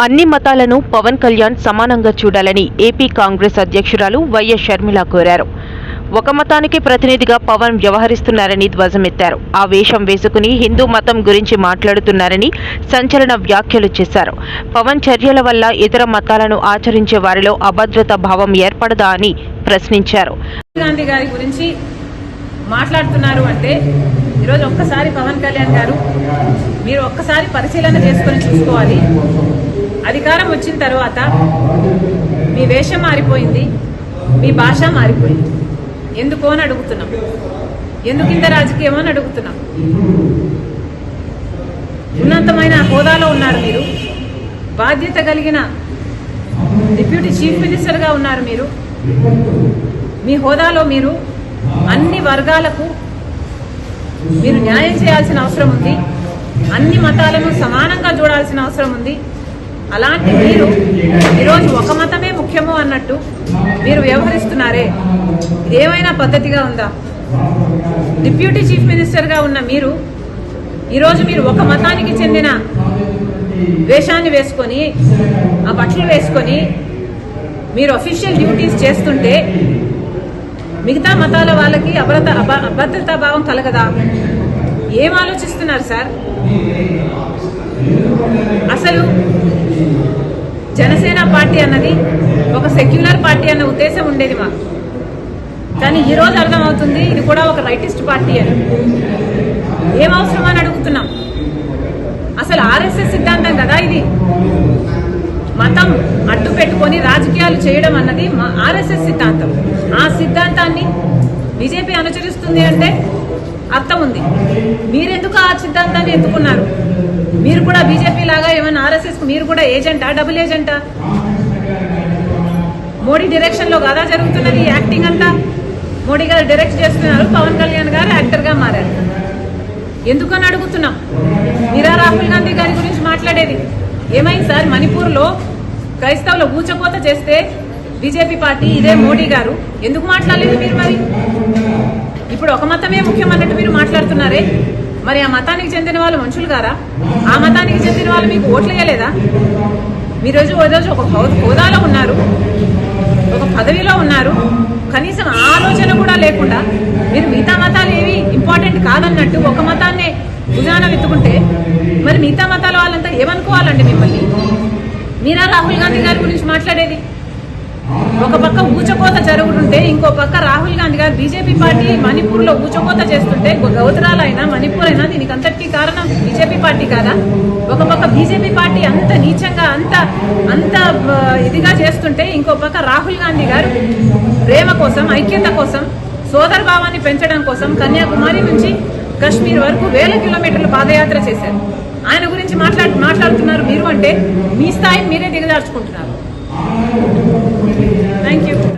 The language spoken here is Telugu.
అన్ని మతాలను పవన్ కళ్యాణ్ సమానంగా చూడాలని ఏపీ కాంగ్రెస్ అధ్యక్షురాలు వైఎస్ షర్మిల కోరారు. ఒక మతానికి ప్రతినిధిగా పవన్ వ్యవహరిస్తున్నారని ధ్వజమెత్తారు. ఆ వేషం వేసుకుని హిందూ మతం గురించి మాట్లాడుతున్నారని సంచలన వ్యాఖ్యలు చేశారు. పవన్ చర్యల వల్ల ఇతర మతాలను ఆచరించే వారిలో అభద్రత భావం ఏర్పడదా అని ప్రశ్నించారు. గాంధీ గారి గురించి మాట్లాడుతున్నారు అంటే ఈరోజు ఒక్కసారి పవన్ కళ్యాణ్ గారు మీరు ఒక్కసారి పరిశీలన చేసుకొని చూసుకోవాలి. అధికారం వచ్చిన తర్వాత మీ వేషం మారిపోయింది మీ భాష మారిపోయింది. ఎందుకు అని అడుగుతున్నాం. ఎందుకు ఇంత రాజకీయం అని అడుగుతున్నాం. ఉన్నతమైన హోదాలో ఉన్నారు మీరు. బాధ్యత కలిగిన డిప్యూటీ చీఫ్ మినిస్టర్గా ఉన్నారు మీరు. మీ హోదాలో మీరు అన్ని వర్గాలకు మీరు న్యాయం చేయాల్సిన అవసరం ఉంది. అన్ని మతాలను సమానంగా చూడాల్సిన అవసరం ఉంది. అలాంటి మీరు ఈరోజు ఒక మతమే ముఖ్యము అన్నట్టు మీరు వ్యవహరిస్తున్నారే. ఏమైనా పద్ధతిగా ఉందా? డిప్యూటీ చీఫ్ మినిస్టర్గా ఉన్న మీరు ఈరోజు మీరు ఒక మతానికి చెందిన వేషాన్ని వేసుకొని ఆ బట్టలు వేసుకొని మీరు అఫీషియల్ డ్యూటీస్ చేస్తుంటే మిగతా మతాల వాళ్ళకి అభ్రత అభ- అభద్రతా భావం కలగదా? ఏం ఆలోచిస్తున్నారు సార్? అసలు జనసేన పార్టీ అన్నది ఒక సెక్యులర్ పార్టీ అన్న ఉద్దేశం ఉండేది మాకు. కానీ ఈరోజు అర్థమవుతుంది ఇది కూడా ఒక రైటిస్ట్ పార్టీ అని. ఏం అవసరం అని అడుగుతున్నాం. అసలు ఆర్ఎస్ఎస్ సిద్ధాంతం కదా ఇది. మతం అడ్డు పెట్టుకొని రాజకీయాలు చేయడం అన్నది మా ఆర్ఎస్ఎస్ సిద్ధాంతం. ఆ సిద్ధాంతాన్ని బీజేపీ అనుసరిస్తుంది అంటే అర్థం ఉంది. మీరెందుకు ఆ సిద్ధాంతాన్ని ఎత్తుకున్నారు? మీరు కూడా బీజేపీ లాగా ఏమైనా ఆర్ఎస్ఎస్ మీరు కూడా ఏజెంటా డబుల్ ఏజెంటా మోడీ డైరెక్షన్లో కదా జరుగుతున్నది యాక్టింగ్ అంతా? మోడీ గారు డైరెక్ట్ చేస్తున్నారు పవన్ కళ్యాణ్ గారు యాక్టర్గా మారారు. ఎందుకని అడుగుతున్నాం? మీరా రాహుల్ గాంధీ గారి గురించి మాట్లాడేది. ఏమైంది సార్? మణిపూర్లో క్రైస్తవుల ఊచకోత చేస్తే బీజేపీ పార్టీ ఇదే మోడీ గారు. ఎందుకు మాట్లాడలేదు మీరు మరి? ఇప్పుడు ఒక మతమే ముఖ్యం అన్నట్టు మీరు మాట్లాడుతున్నారే. మరి ఆ మతానికి చెందిన వాళ్ళు మనుషులు కారా? ఆ మతానికి చెందిన వాళ్ళు మీకు ఓట్లు వేయలేదా మీరోజు రోజు ఓ రోజు ఒక హోదాలో ఉన్నారు ఒక పదవిలో ఉన్నారు కనీసం ఆలోచన కూడా లేకుండా మీరు మిగతా మతాలు ఏవి ఇంపార్టెంట్ కాదన్నట్టు ఒక మతాన్నే భుజాన ఎత్తుకుంటే మరి మిగతా మతాల వాళ్ళంతా ఏమనుకోవాలండి మిమ్మల్ని? మీరా రాహుల్ గాంధీ గారి గురించి మాట్లాడేది? పక్క ఊచకోత జరుగుతుంటే ఇంకో పక్క రాహుల్ గాంధీ గారు బీజేపీ పార్టీ మణిపూర్లో ఊచకోత చేస్తుంటే గౌతరాలైనా మణిపూర్ అయినా దీనికి అంతటికీ కారణం బీజేపీ పార్టీ కాదా? ఒక పక్క బీజేపీ పార్టీ అంత నీచంగా అంత అంత ఇదిగా చేస్తుంటే ఇంకో పక్క రాహుల్ గాంధీ గారు ప్రేమ కోసం ఐక్యత కోసం సోదర భావాన్ని పెంచడం కోసం కన్యాకుమారి నుంచి కశ్మీర్ వరకు వేల కిలోమీటర్లు పాదయాత్ర చేశారు. ఆయన గురించి మాట్లాడు మాట్లాడుతున్నారు మీరు అంటే మీ స్థాయిని మీరే దిగజార్చుకుంటున్నారు. Thank you.